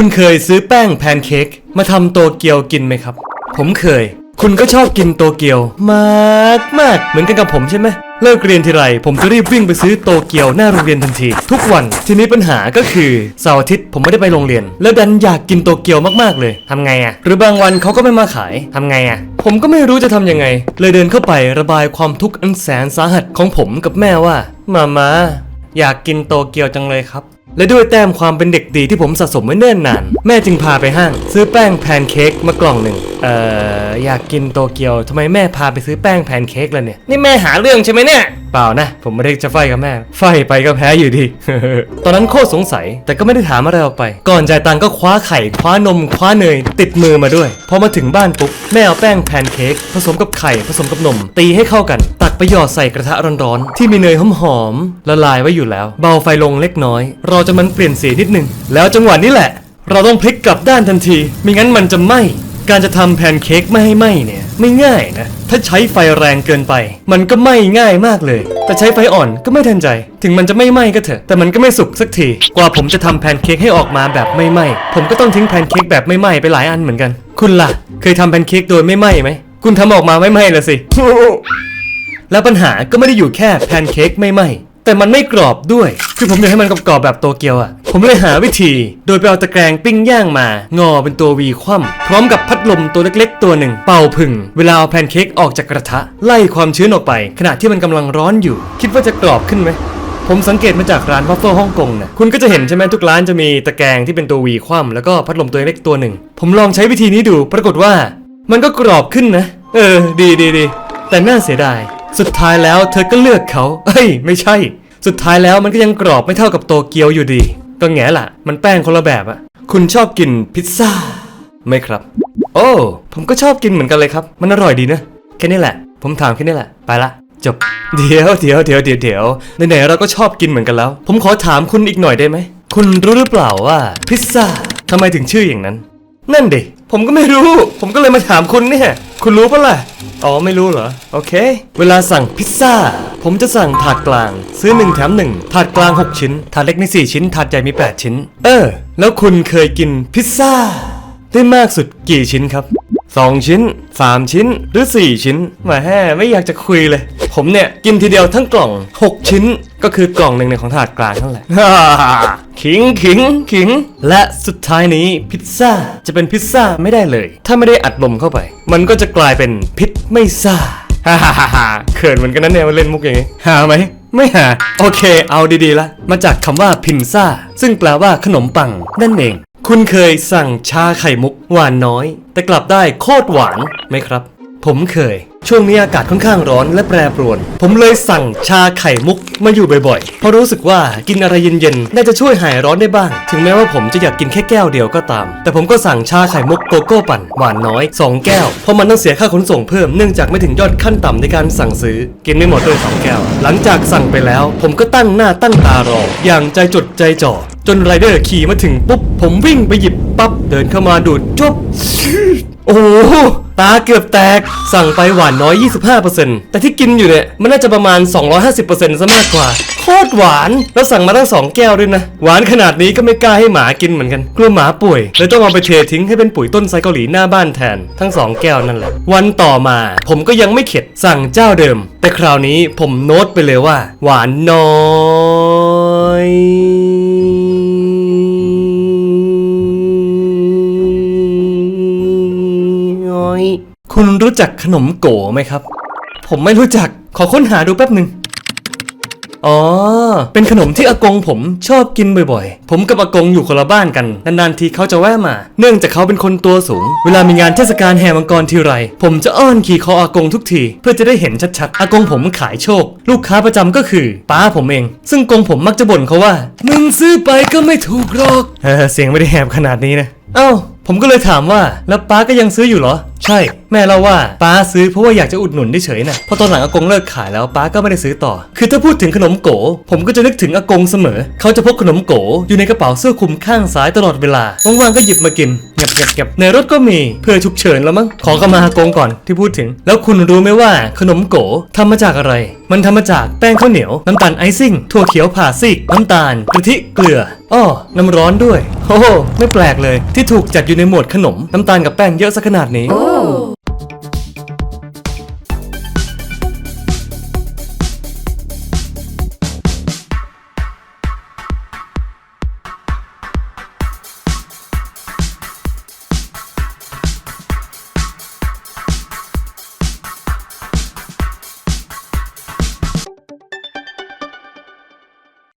คุณเคยซื้อแป้งแพนเค้กมาทำโตเกียวกินไหมครับ ผมเคย คุณก็ชอบกินโตเกียวมากมากเหมือนกันกับผมใช่ไหมเลิกเรียนทีไร ผมจะรีบวิ่งไปซื้อโตเกียวหน้าโรงเรียนทันที ทุกวันทีนี้ปัญหาก็คือเสาร์อาทิตย์ผมไม่ได้ไปโรงเรียน แล้วดันอยากกินโตเกียวมากๆเลยทำไงอะหรือบางวันเขาก็ไม่มาขายทำไงอะผมก็ไม่รู้จะทำยังไง เลยเดินเข้าไประบายความทุกข์อันแสนสาหัสของผมกับแม่ว่ามามาอยากกินโตเกียวจังเลยครับ และด้วยแต้มความเป็นเด็กดีที่ผมสะสมไว้เนิ่นนาน แม่จึงพาไปห้าง ซื้อแป้งแพนเค้กมากล่องหนึ่งเอ่ออยากกินโตเกียวทำไมแม่พาไปซื้อแป้งแพนเค้กล่ะเนี่ย นี่แม่หาเรื่องใช่ไหมเนี่ยเปล่านะ ผมไม่ได้จะไฟกับแม่ ไฟไปก็แพ้อยู่ดี ตอนนั้นโคตรสงสัย แต่ก็ไม่ได้ถามอะไรออกไป ก่อนจ่ายตังก็คว้าไข่ คว้านม คว้าเนย ติดมือมาด้วย พอมาถึงบ้านปุ๊บ แม่เอาแป้งแพนเค้กผสมกับไข่ผสมกับนม ตีให้เข้ากัน ตักไปหยอดใส่กระทะร้อนๆ ที่มีเนยหอมๆละลายไว้อยู่แล้ว เบาไฟลงเล็กน้อย รอจนมันเปลี่ยนสีนิดนึง แล้วจังหวะนี้แหละ เราต้องพลิกกลับด้านทันทีไม่งั้นมันจะไหม้ การจะทำแพนเค้กไม่ให้ไหม้เนี่ย ไม่ง่ายนะ ถ้าใช้ไฟแรงเกินไป มันก็ไหม้ง่ายมากเลย แต่ใช้ไฟอ่อนก็ไม่ทันใจ ถึงมันจะไม่ไหม้ก็เถอะแต่มันก็ไม่สุกสักที กว่าผมจะทำแพนเค้กให้ออกมาแบบไม่ไหม้ผมก็ต้องทิ้งแพนเค้กแบบไม่ไหม้ไปหลายอันเหมือนกัน คุณล่ะ เคยทำแพนเค้กโดยไม่ไหม้ไหมคุณทำออกมาไม่ไหม้ละสิ แล้วปัญหาก็ไม่ได้อยู่แค่แพนเค้กไม่ไหม แต่มันไม่กรอบด้วย คือผมอยากให้มันกรอบๆแบบโตเกียวอะ่ะ ผมเลยหาวิธี โดยไปเอาตะแกรงปิ้งย่างมา งอเป็นตัววีคว่ำพร้อมกับพัดลมตัวเล็กๆ ตัวหนึ่ง เป่าผึ่ง เวลาเอาแพนเค้กออกจากกระทะ ไล่ความชื้นออกไป ขณะที่มันกำลังร้อนอยู่ คิดว่าจะกรอบขึ้นไหมผมสังเกตมาจากร้านวัฟเฟิลฮ่องกงนะคุณก็จะเห็นใช่ไหมทุกร้านจะมีตะแกรงที่เป็นตัววีคว่ำแล้วก็พัดลมตัวเล็กตัวหนึ่ง ผมลองใช้วิธีนี้ดู ปรากฏว่า มันก็กรอบขึ้นนะ เออ ดีดีดีแต่น่าเสียดาย สุดท้ายแล้วเธอก็เลือกเขาเอ้ย ไม่ใช่ สุดท้ายแล้วมันก็ยังกรอบไม่เท่ากับโตเกียวอยู่ดี ก็แง่ละมันแป้งคนละแบบอะคุณชอบกินพิซซ่าไหมครับ โอ้ ผมก็ชอบกินเหมือนกันเลยครับ มันอร่อยดีนะ แค่นี้แหละ ผมถามแค่นี้แหละ ไปละ จบ เดี๋ยวเดี๋ยวเดี๋ยวเดี๋ยวเดี๋ยวไหนๆเราก็ชอบกินเหมือนกันแล้ว ผมขอถามคุณอีกหน่อยได้ไหม คุณรู้หรือเปล่าว่าพิซซ่าทำไมถึงชื่ออย่างนั้น นั่นดิ ผมก็ไม่รู้ ผมก็เลยมาถามคุณเนี่ย คุณรู้ปะล่ะ อ๋อไม่รู้เหรอ โอเค เวลาสั่งพิซซ่า ผมจะสั่งถาดกลาง ซื้อ 1 แถม 1 ถาดกลาง 6 ชิ้น ถาดเล็กมี4ชิ้น ถาดใหญ่มี 8 ชิ้น เออ แล้วคุณเคยกินพิซซ่า ได้มากสุดกี่ชิ้นครับ 2 ชิ้น 3 ชิ้น หรือ 4 ชิ้นแหมาแห่ไม่อยากจะคุยเลย ผมเนี่ยกินทีเดียวทั้งกล่อง 6 ชิ้น ก็คือกล่องหนึ่งในของถาดกลางนั่นแหละ ขิงขิงขิง และสุดท้ายนี้พิซซ่าจะเป็นพิซซ่าไม่ได้เลย ถ้าไม่ได้อัดลมเข้าไป มันก็จะกลายเป็นพิษไม่ซ่าฮ่าฮ่าฮ่าฮ่าเขินเหมือนกันนะเนี่ยมาเล่นมุกอย่างนี้หาไหมไม่หา โอเค เอาดีๆละมาจากคำว่าพินซ่า ซึ่งแปลว่าขนมปังนั่นเอง คุณเคยสั่งชาไข่มุกหวานน้อย แต่กลับได้โคตรหวานไหมครับ ผมเคย ช่วงนี้อากาศค่อนข้างร้อนและแปรปรวน ผมเลยสั่งชาไข่มุกมาอยู่บ่อยๆ เพราะรู้สึกว่ากินอะไรเย็นๆ น่าจะช่วยหายร้อนได้บ้าง ถึงแม้ว่าผมจะอยากกินแค่แก้วเดียวก็ตาม แต่ผมก็สั่งชาไข่มุกโกโก้ปั่นหวานน้อย 2 แก้ว เพราะมันต้องเสียค่าขนส่งเพิ่มเนื่องจากไม่ถึงยอดขั้นต่ำในการสั่งซื้อ กินไม่หมดด้วยสองแก้ว หลังจากสั่งไปแล้ว ผมก็ตั้งหน้าตั้งตารอ อย่างใจจดใจจ่อ จนไรเดอร์ขี่มาถึงปุ๊บ ผมวิ่งไปหยิบปั๊บ เดินเข้ามาดูดจบ โอ้โหตาเกือบแตก สั่งไปหวานน้อย 25%แต่ที่กินอยู่เนี่ย มันน่าจะประมาณ 250%ซะมากกว่า โคตรหวาน แล้วสั่งมาตั้ง 2 แก้วด้วยนะ หวานขนาดนี้ก็ไม่กล้าให้หมากินเหมือนกัน กลัวหมาป่วยเลยต้องเอาไปเททิ้งให้เป็นปุ๋ยต้นไทรเกาหลีหน้าบ้านแทน ทั้ง 2 แก้วนั่นแหละ วันต่อมา ผมก็ยังไม่เข็ดสั่งเจ้าเดิม แต่คราวนี้ผมโน้ตไปเลยว่า หวานน้อย คุณรู้จักขนมโก๋ไหมครับ ผมไม่รู้จัก ขอค้นหาดูแป๊บหนึ่งอ๋อ เป็นขนมที่อากงผมชอบกินบ่อยๆ ผมกับอากงอยู่คนละบ้านกัน นานๆทีเขาจะแวะมา เนื่องจากเขาเป็นคนตัวสูง เวลามีงานเทศกาลแห่มังกรทีไร ผมจะอ้อนขี่คออากงทุกที เพื่อจะได้เห็นชัดๆ อากงผมขายโชค ลูกค้าประจำก็คือป้าผมเอง ซึ่งกงผมมักจะบ่นเขาว่า มึงซื้อไปก็ไม่ถูกหรอกเออเสียงไม่ได้แหบขนาดนี้นะ เอ้า ผมก็เลยถามว่าแล้วป้าก็ยังซื้ออยู่เหรอ ใช่ แม่เล่าว่าป้าซื้อเพราะว่าอยากจะอุดหนุนเฉยๆนะพอตอนหลังอากงเลิกขายแล้วป้าก็ไม่ได้ซื้อต่อ คือถ้าพูดถึงขนมโกผมก็จะนึกถึงอากงเสมอ เขาจะพกขนมโกอยู่ในกระเป๋าเสื้อคลุมข้างซ้ายตลอดเวลาว่างๆก็หยิบมากิน เงียบๆๆในรถก็มีเพื่อฉุกเฉินแล้วมั้งขอกมาฮากงก่อนที่พูดถึง แล้วคุณรู้ไหมว่าขนมโกทำมาจากอะไร มันทำมาจากแป้งข้าวเหนียว น้ำตาลไอซิ่งถั่วเขียวผ่าซีกน้ำตาลกะทิเกลืออ้อน้ำร้อนด้วยโอ้โหไม่แปลกเลย ที่ถูกจัดอยู่ในหมวดขนม น้ำตาลกับแป้งเยอะซะขนาดนี้